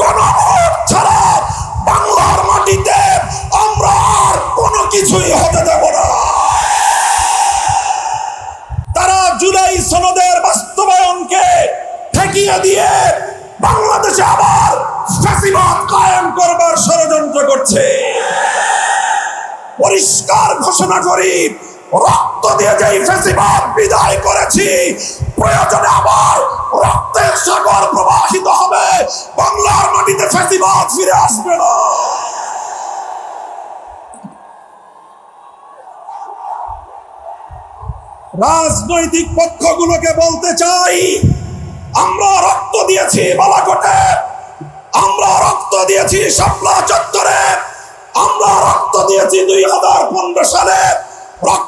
গণভোট ছাড়া বাংলার মাটিতে আমরা আর কোনো কিছুই হতে দেব না। তারা জুলাই সনদের বাস্তবায়নকে ঠেকিয়ে দিয়ে বাংলাদেশে আবার ফ্যাসিবাদ কায়েম করবার ষড়যন্ত্র করছে। পরিষ্কার ঘোষণা করি রক্ত দিয়ে যেই ফেসিবাদ বিদায় করেছি, প্রয়োজনে আবার রক্তের সাগর প্রবাহিত হবে। বাংলার মাটিতে ফেসিবাদ ফিরে আসবে না। রাজনৈতিক পক্ষগুলোকে বলতে চাই, আমরা রক্ত দিয়েছি বালাকোটে, আমরা রক্ত দিয়েছি শাপলা চত্বরে, আমরা রক্ত দিয়েছি দুই হাজার পনেরো সালে। রক্ত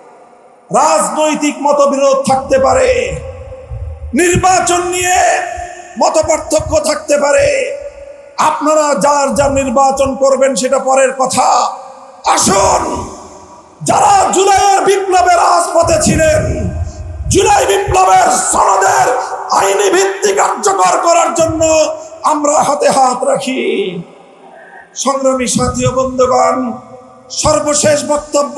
রাজনৈতিক মতবিরোধ থাকতে পারে। নির্বাচন নিয়ে মত পার্থক্য থাকতে পারে। আপনারা যার যার নির্বাচন করবেন সেটা পরের কথা। আসুন, যারা জুলাইয়ের বিপ্লবের রাজপথে ছিলেন, জুলাই বিপ্লবের সনদের আইনি ভিত্তি কার্যকর করার জন্য আমরা হাতে হাত রাখি। সংগ্রামী সাথী বন্ধুগণ, সর্বশেষ বক্তব্য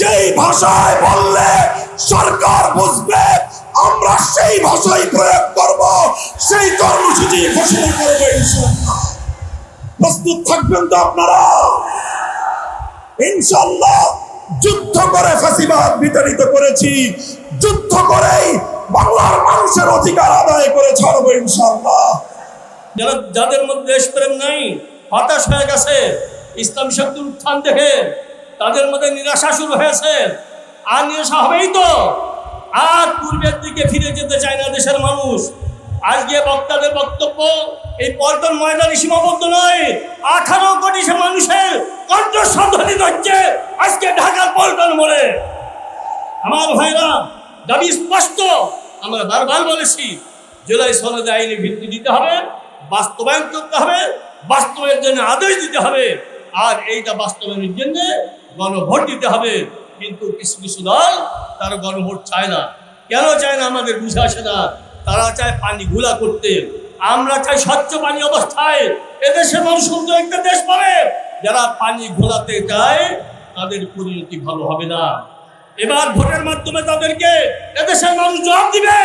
যেই ভাষায় বললে সরকার বুঝবে, আমরা সেই ভাষাই প্রয়োগ করব, সেই কর্মসূচি ঘোষণা করব প্রস্তুত থাকবেন তো আপনারা? ইনশাল্লাহ যুদ্ধ করে ফাঁসিবাদ বিতাড়িত করেছি, যুদ্ধ করেই বাংলার মানুষের অধিকার আদায় করে ছাড়বো ইনশাল্লাহ যারা যাদের মধ্যে দেশপ্রেম নাই, হতাশ হয়ে গেছে, ইসলাম শক্তির উত্থান দেখে তাদের মধ্যে নিরাশা শুরু হয়েছে। আর নিরাশা হবেই তো। আর পূর্বের দিকে ফিরে যেতে চায় না দেশের মানুষ। আজকে বক্তাদের বক্তব্য, এই পল্টন ময়দানে সীমাবদ্ধ নয়। আঠারো কোটি মানুষের কণ্ঠস্বধ্বনিত হচ্ছে আজকে ঢাকার পল্টন মোড়ে। আমার ভাইরা, দাবি স্পষ্ট। আমরা বারবার বলেছি, জুলাই সনদে আইনি ভিত্তি দিতে হবে, বাস্তবায়ন করতে হবে বাস্তবের জন্য আদেশ দিতে হবে। আর এইটা বাস্তবায়নের জন্য গণভোট দিতে হবে। কিন্তু কিছু কিছু দল তারা গণভোট চায় না। কেন চায় না আমাদের বুঝে আসে না? তারা চায় পানি ঘোলা করতে। আমরা চাই স্বচ্ছ পানি অবস্থায়। এদেশে মানুষ সুন্দর একটা দেশ পাবে। যারা পানি ঘোলাতে চায়, তাদের পরিণতি ভালো হবে না। এবার ভোটের মাধ্যমে তাদেরকে এদেশের মানুষ জবাব দিবে।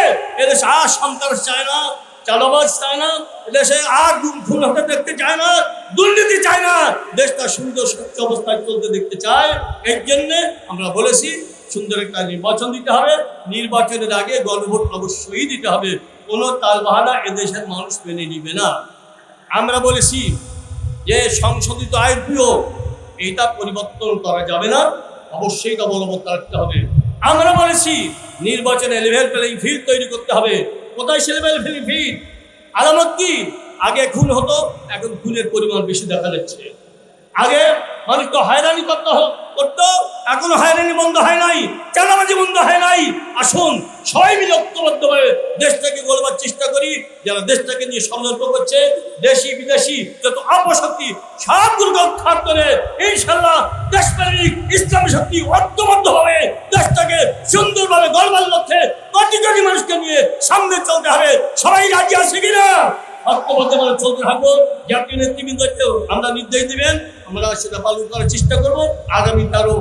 এদেশে আর সন্ত্রাস চায় না। চালাবাজ চায় না এদেশে আর গুম হতে দেখতে চায় না, দুর্নীতি চায় না। দেশটা সুন্দর, স্বচ্ছ অবস্থায় চলতে দেখতে চায়। এর জন্যে আমরা বলেছি, সুন্দর একটা নির্বাচন দিতে হবে। নির্বাচনের আগে গণভোট অবশ্যই দিতে হবে। কোনো তালবাহানা এদেশের মানুষ মেনে নিবে না। আমরা বলেছি যে সংশোধিত আইন প্রিয়, এইটা পরিবর্তন করা যাবে না। অবশ্যই এটা বলবৎ রাখতে হবে। আমরা বলেছি, নির্বাচনে লেভেল প্লেইং ফিল্ড তৈরি করতে হবে। কোথায় ছেলে মেয়ে প্লেইং ফিল্ড আলামত কি? আগে খুন হতো, এখন খুনের পরিমাণ বেশি দেখা যাচ্ছে। আগে মানুষ তো হয়রানি করতে, করত করতো এখনও হয়রানি বন্ধ হয় নাই চালামাজি বন্ধ হয় নাই। আসুন, সবাই মিলে ঐক্যবদ্ধভাবে দেশটাকে গোলবার চেষ্টা করি যারা দেশটাকে নিয়ে ষড়যন্ত্র করছে, দেশি, বিদেশি যত অপশক্তি সবগুলোকে করে ইনশাল্লাহ দেশপ্রেমিক ইসলামী শক্তি ঐক্যবদ্ধভাবে দেশটাকে সুন্দরভাবে গড়বার লক্ষ্যে কোটি কোটি মানুষকে নিয়ে সামনে চলতে হবে। সবাই রাজি আছে কিনা? ঐক্যবদ্ধভাবে চলতে থাকব। জাতীয় নেতৃবৃন্দকেও আমরা নির্দেশ দিবেন, আমরা সেটা পালন করার চেষ্টা করব। আগামী তারও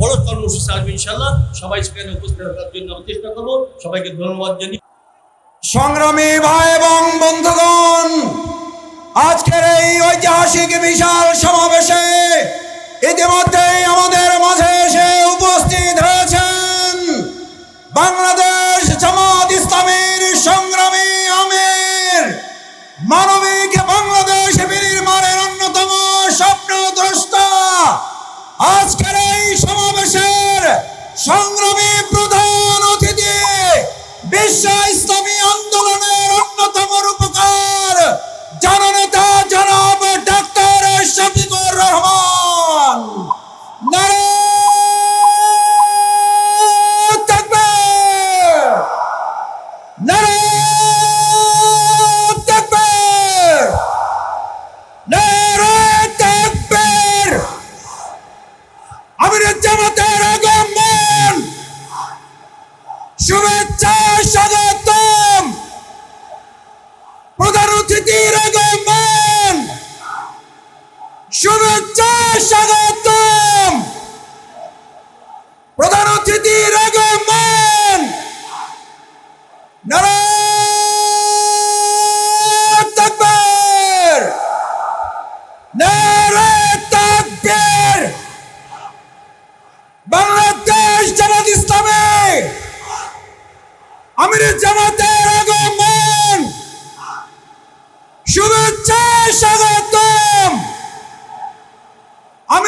বড় কর্মসূচি আসবে ইনশাল্লাহ সবাই সেখানে উপস্থিত থাকার জন্য চেষ্টা করব। সবাইকে ধন্যবাদ জানিয়ে সংগ্রামী ভাই এবং বন্ধুগণ, আজকের এই ঐতিহাসিক বিশাল সমাবেশে ইতিমধ্যেই আমাদের মাঝে এসে উপস্থিত হয়েছেন বাংলাদেশ জামাত ইসলামের সংগ্রামী আমির। মানবিক বাংলাদেশ বিনির্মাণের অন্যতম স্বপ্ন দ্রষ্টা আজকের এই সমাবেশের সংগ্রামী প্রধান বিশ্ব ইসলামী আন্দোলনের অন্যতম রূপকার। জননেতা স্বাগতম প্রধান অতিথির আগমন শুভেচ্ছা স্বাগতম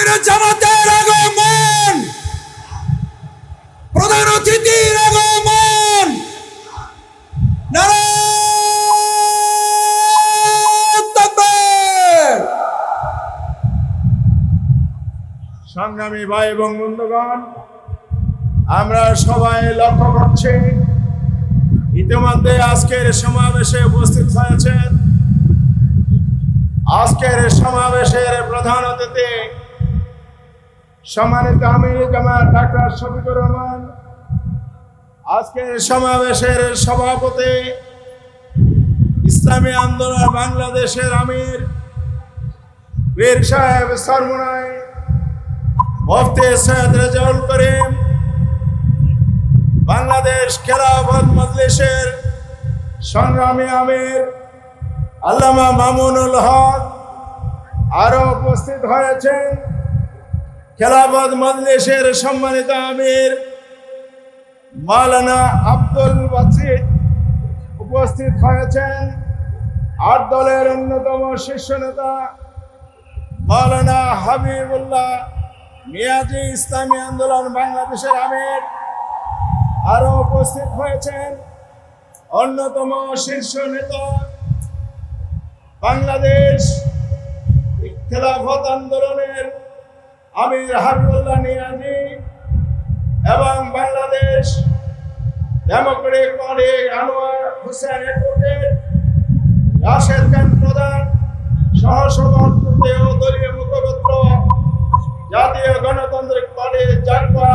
আমির জামাতের আগমন। প্রধান অতিথির আগমন। সংগ্রামী ভাই এবং বন্ধুগণ, আমরা সবাই লক্ষ্য করছি, ইতিমধ্যে আজকের সমাবেশে উপস্থিত হয়েছেন। আজকের সমাবেশের প্রধান অতিথি সম্মানিত আমির জামাত, ডাক্তার শফিকুর রহমান। আজকের সমাবেশের সভাপতি ইসলামী আন্দোলন বাংলাদেশের আমির বীর সাহেব সরমুনায় মুফতি সৈয়দ রেজাউল করিম, বাংলাদেশ খেলাফত মজলিসের সংগ্রামী আমির আল্লামা মামুনুল হক আরও উপস্থিত হয়েছেন। খেলাফত মজলিসের সম্মানিত আমির মালানা আব্দুল বাসিদ উপস্থিত হয়েছেন আট দলের অন্যতম শীর্ষ নেতা মাওলানা হাবিবুল্লাহ মিয়াজি ইসলামী আন্দোলন বাংলাদেশের আমির। আরও উপস্থিত হয়েছেন অন্যতম শীর্ষ নেতা বাংলাদেশ খেলাফত আন্দোলনের আমির হাবিবুল্লাহ নিয়াজি এবং Bangladesh Democratic Party Anwar Hossain advocate Rashed Khan Prodhan সহ ও দলীয় মুখপাত্র জাতীয় গণতান্ত্রিক পার্টি জাগবা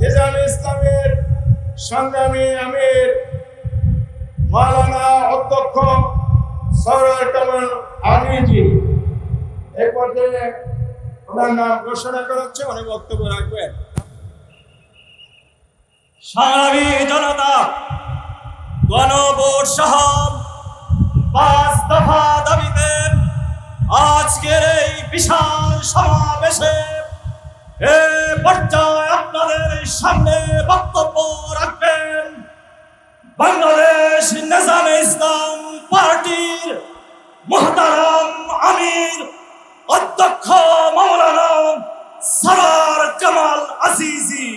নিজাম ইসলামের সংগ্রামী আমির মাওলানা অধ্যক্ষ সরোয়ার কামাল আলিজি এই পর্যায়ে ওনার নাম ঘোষণা করা হচ্ছে, উনি বক্তব্য রাখবেন। সংগ্রামী জনতা, গণভোট সহ পাঁচ দফা দাবিতে আজকের এই বিশাল সমাবেশে এ পর্যায়ে আপনাদের সামনে বক্তব্য রাখবেন। বাংলাদেশ নিজামে ইসলাম পার্টির মহতারাম আমির অধ্যক্ষ সরার কামাল আজিজি।